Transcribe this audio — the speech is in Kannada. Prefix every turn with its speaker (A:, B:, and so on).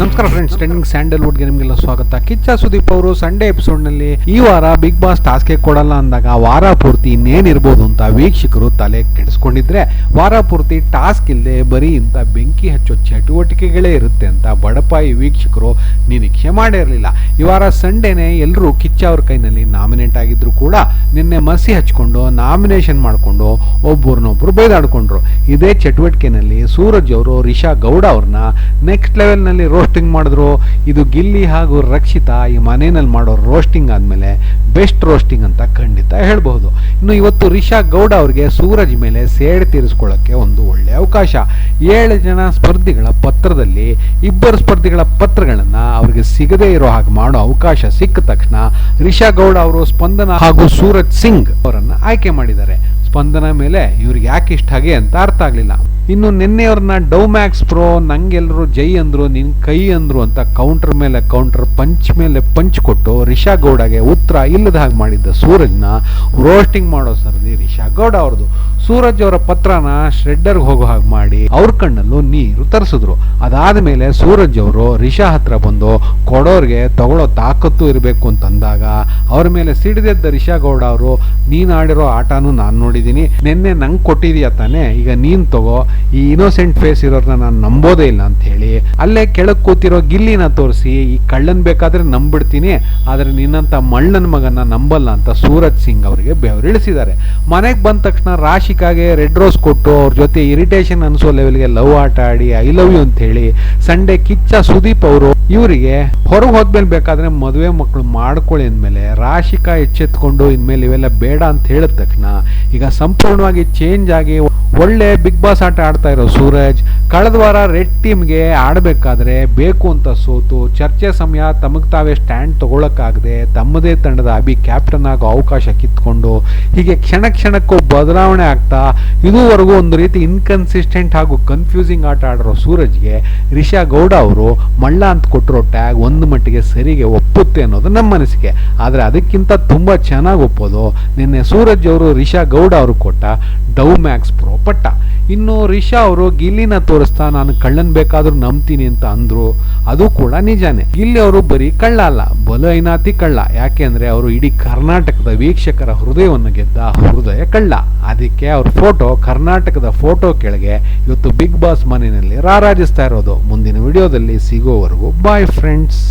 A: ನಮಸ್ಕಾರ ಫ್ರೆಂಡ್ಸ್ ಟ್ರೆಂಡಿಂಗ್ ಸ್ಯಾಂಡಲ್ವುಡ್ಗೆ ನಿಮಗೆಲ್ಲ ಸ್ವಾಗತ. ಕಿಚ್ಚ ಸುದೀಪ್ ಅವರು ಸಂಡೇ ಎಪಿಸೋಡ್ನಲ್ಲಿ ಈ ವಾರ ಬಿಗ್ ಬಾಸ್ ಟಾಸ್ಕೆ ಕೊಡಲ್ಲ ಅಂದಾಗ ವಾರ ಪೂರ್ತಿ ಇನ್ನೇನಿರ್ಬೋದು ಅಂತ ವೀಕ್ಷಕರು ತಲೆ ಕೆಡಿಸ್ಕೊಂಡಿದ್ರೆ, ವಾರ ಪೂರ್ತಿ ಟಾಸ್ಕ್ ಇಲ್ಲದೆ ಬರೀ ಇಂಥ ಬೆಂಕಿ ಹಚ್ಚೋ ಚಟುವಟಿಕೆಗಳೇ ಇರುತ್ತೆ ಅಂತ ಬಡಪಾಯಿ ವೀಕ್ಷಕರು ನಿರೀಕ್ಷೆ ಮಾಡಿರಲಿಲ್ಲ. ಈ ವಾರ ಸಂಡೇನೆ ಎಲ್ಲರೂ ಕಿಚ್ಚ ಅವ್ರ ಕೈನಲ್ಲಿ ನಾಮಿನೇಟ್ ಆಗಿದ್ರು ಕೂಡ ನಿನ್ನೆ ಮಸಿ ಹಚ್ಕೊಂಡು ನಾಮಿನೇಷನ್ ಮಾಡಿಕೊಂಡು ಒಬ್ಬರನ್ನೊಬ್ಬರು ಬೈದಾಡ್ಕೊಂಡ್ರು. ಇದೇ ಚಟುವಟಿಕೆನಲ್ಲಿ ಸೂರಜ್ ಅವರು, ರಿಷಾ ಗೌಡ ಅವ್ರನ್ನ ನೆಕ್ಸ್ಟ್ ಲೆವೆಲ್ನಲ್ಲಿ ರೋಸ್ಟಿಂಗ್ ಮಾಡಿದ್ರು. ಇದು ಗಿಲ್ಲಿ ಹಾಗೂ ರಕ್ಷಿತಾ ಈ ಮನೆಯಲ್ಲಿ ಮಾಡೋ ರೋಸ್ಟಿಂಗ್ ಆದಮೇಲೆ ಬೆಸ್ಟ್ ರೋಸ್ಟಿಂಗ್ ಅಂತ ಖಂಡಿತ ಹೇಳ್ಬಹುದು. ಇನ್ನು ಇವತ್ತು ರಿಷಾ ಗೌಡ ಅವರಿಗೆ ಸೂರಜ್ ಮೇಲೆ ಸೇಡ್ ತೀರಿಸ್ಕೊಳ್ಳೋಕ್ಕೆ ಒಂದು ಒಳ್ಳೆ ಅವಕಾಶ. ಏಳು ಜನ ಸ್ಪರ್ಧಿಗಳ ಪತ್ರದಲ್ಲಿ ಇಬ್ಬರು ಸ್ಪರ್ಧಿಗಳ ಪತ್ರಗಳನ್ನು ಅವರಿಗೆ ಸಿಗದೇ ಇರೋ ಹಾಗೆ ಮಾಡೋ ಅವಕಾಶ ಸಿಕ್ಕ ತಕ್ಷಣ ರಿಷಾ ಗೌಡ ಅವರು ಸ್ಪಂದನ ಹಾಗೂ ಸೂರಜ್ ಸಿಂಗ್ ಅವರನ್ನು ಆಯ್ಕೆ ಮಾಡಿದ್ದಾರೆ. ಸ್ಪಂದನ ಮೇಲೆ ಇವ್ರಿಗೆ ಯಾಕೆ ಇಷ್ಟ ಹಾಗೆ ಅಂತ ಅರ್ಥ ಆಗಲಿಲ್ಲ. ಇನ್ನು ನಿನ್ನೆಯವ್ರನ್ನ ಡೌ ಮ್ಯಾಕ್ಸ್ ಪ್ರೋ ನಂಗೆಲ್ಲರೂ ಜೈ ಅಂದ್ರು ನಿನ್ನ ಕೈ ಅಂದರು ಅಂತ ಕೌಂಟರ್ ಮೇಲೆ ಕೌಂಟರ್ ಪಂಚ್ ಮೇಲೆ ಪಂಚ್ ಕೊಟ್ಟು ರಿಷಾ ಗೌಡಗೆ ಉತ್ತರ ಇಲ್ಲದ ಹಾಗೆ ಮಾಡಿದ್ದ ಸೂರಜ್ನ ರೋಸ್ಟಿಂಗ್ ಮಾಡೋ ಸರದಿ ರಿಷಾ ಗೌಡ ಅವ್ರದ್ದು. ಸೂರಜ್ ಅವರ ಪತ್ರನ ಶ್ರೆಡ್ಡರ್ಗೆ ಹೋಗೋ ಹಾಗೆ ಮಾಡಿ ಅವ್ರ ಕಣ್ಣಲ್ಲೂ ನೀರು ತರಿಸಿದ್ರು. ಅದಾದ ಮೇಲೆ ಸೂರಜ್ ಅವರು ರಿಷಾ ಹತ್ರ ಬಂದು, ಕೊಡೋರ್ಗೆ ತಗೊಳ್ಳೋ ತಾಕತ್ತು ಇರಬೇಕು ಅಂತಂದಾಗ ಅವ್ರ ಮೇಲೆ ಸಿಡಿದೆದ್ದ ರಿಷಾ ಗೌಡ ಅವರು, ನೀನ್ ಆಡಿರೋ ಆಟನೂ ನಾನು ನೋಡಿದ್ದೀನಿ ನಿನ್ನೆ ನಂಗೆ ಕೊಟ್ಟಿದೀಯ ತಾನೆ? ಈಗ ನೀನ್ ತಗೋ. ಈ ಇನೋಸೆಂಟ್ ಫೇಸ್ ಇರೋರ್ನ ನಾನು ನಂಬೋದೇ ಇಲ್ಲ ಅಂತ ಹೇಳಿ, ಅಲ್ಲೇ ಕೆಳಗ್ ಕೂತಿರೋ ಗಿಲ್ಲಿನ ತೋರಿಸಿ, ಈ ಕಳ್ಳನ್ ಬೇಕಾದ್ರೆ ನಂಬಿಡ್ತೀನಿ, ಆದ್ರೆ ನಿನ್ನಂತ ಮಳ್ಳನ ಮಗನ ನಂಬಲ್ಲ ಅಂತ ಸೂರಜ್ ಸಿಂಗ್ ಅವರಿಗೆ ಬೆವರಿಳಿಸಿದ್ದಾರೆ ಮನೆಗೆ ಬಂದ ತಕ್ಷಣ ರಾಶಿಕಾಗೆ ರೆಡ್ ರೋಸ್ ಕೊಟ್ಟು ಅವ್ರ ಜೊತೆ ಇರಿಟೇಷನ್ ಅನ್ಸೋ ಲೆವೆಲ್ಗೆ ಲವ್ ಆಟ ಆಡಿ ಐ ಲವ್ ಯು ಅಂತ ಹೇಳಿ ಸಂಡೇ ಕಿಚ್ಚ ಸುದೀಪ್ ಅವರು ಇವರಿಗೆ ಹೊರಗೆ ಹೋದ್ಮೇಲೆ ಬೇಕಾದ್ರೆ ಮದುವೆ ಮಕ್ಕಳು ಮಾಡ್ಕೊಳ್ಳಿ ಅಂದಮೇಲೆ ರಾಶಿಕಾ ಎಚ್ಚೆತ್ಕೊಂಡು ಇನ್ಮೇಲೆ ಇವೆಲ್ಲ ಬೇಡ ಅಂತ ಹೇಳಿದ ತಕ್ಷಣ ಈಗ ಸಂಪೂರ್ಣವಾಗಿ ಚೇಂಜ್ ಆಗಿ ಒಳ್ಳೆ ಬಿಗ್ ಬಾಸ್ ಆಟ ಆಡ್ತಾ ಇರೋ ಸೂರಜ್ ಕಳೆದ ವಾರ ರೆಡ್ ಟೀಮ್ಗೆ ಆಡಬೇಕಾದ್ರೆ ಬೇಕು ಅಂತ ಸೋತು ಚರ್ಚೆ ಸಮಯ ತಮಗ್ ತಾವೇ ಸ್ಟ್ಯಾಂಡ್ ತಗೊಳಕ್ಕಾಗದೆ ತಮ್ಮದೇ ತಂಡದ ಅಭಿ ಕ್ಯಾಪ್ಟನ್ ಆಗೋ ಅವಕಾಶ ಕಿತ್ಕೊಂಡು ಹೀಗೆ ಕ್ಷಣ ಕ್ಷಣಕ್ಕೂ ಬದಲಾವಣೆ ಆಗ್ತಾ ಇದುವರೆಗೂ ಒಂದು ರೀತಿ ಇನ್ಕನ್ಸಿಸ್ಟೆಂಟ್ ಹಾಗೂ ಕನ್ಫ್ಯೂಸಿಂಗ್ ಆಟ ಆಡಿರೋ ಸೂರಜ್ಗೆ ರಿಷಾ ಗೌಡ ಅವರು ಮಳ್ಳ ಅಂತ ಕೊಟ್ಟಿರೋ ಟ್ಯಾಗ್ ಒಂದು ಮಟ್ಟಿಗೆ ಸರಿಗೆ ಒಪ್ಪುತ್ತೆ ಅನ್ನೋದು ನಮ್ಮ ಮನಸ್ಸಿಗೆ ಆದರೆ ಅದಕ್ಕಿಂತ ತುಂಬ ಚೆನ್ನಾಗಿ ಒಪ್ಪೋದು ನಿನ್ನೆ ಸೂರಜ್ ಅವರು, ರಿಷಾ ಗೌಡ ಅವರು ಕೊಟ್ಟ ಡೌ ಮ್ಯಾಕ್ಸ್ ಪ್ರೋ ಪಟ್ಟ. ಇನ್ನು ರಿಷಾ ಅವರು, ಗಿಲ್ಲಿನ ತೋರಿಸ್ತಾ ನಾನು ಕಳ್ಳನ್ ಬೇಕಾದ್ರೂ ನಂಬ್ತೀನಿ ಅಂತ ಅಂದ್ರು. ಅದು ಕೂಡ ನಿಜಾನೇ. ಗಿಲ್ಲಿ ಅವರು ಬರೀ ಕಳ್ಳ ಅಲ್ಲ ಬಲು ಐನಾತಿ ಕಳ್ಳ ಯಾಕೆಂದ್ರೆ ಅವರು ಇಡೀ ಕರ್ನಾಟಕದ ವೀಕ್ಷಕರ ಹೃದಯವನ್ನು ಗೆದ್ದ ಹೃದಯ ಕಳ್ಳ. ಅದಕ್ಕೆ ಅವ್ರ ಫೋಟೋ ಕರ್ನಾಟಕದ ಫೋಟೋ ಕೆಳಗೆ ಇವತ್ತು ಬಿಗ್ ಬಾಸ್ ಮನೆಯಲ್ಲಿ ರಾರಾಜಿಸ್ತಾ ಇರೋದು. ಮುಂದಿನ ವಿಡಿಯೋದಲ್ಲಿ ಸಿಗೋವರೆಗೂ ಬಾಯ್ ಫ್ರೆಂಡ್ಸ್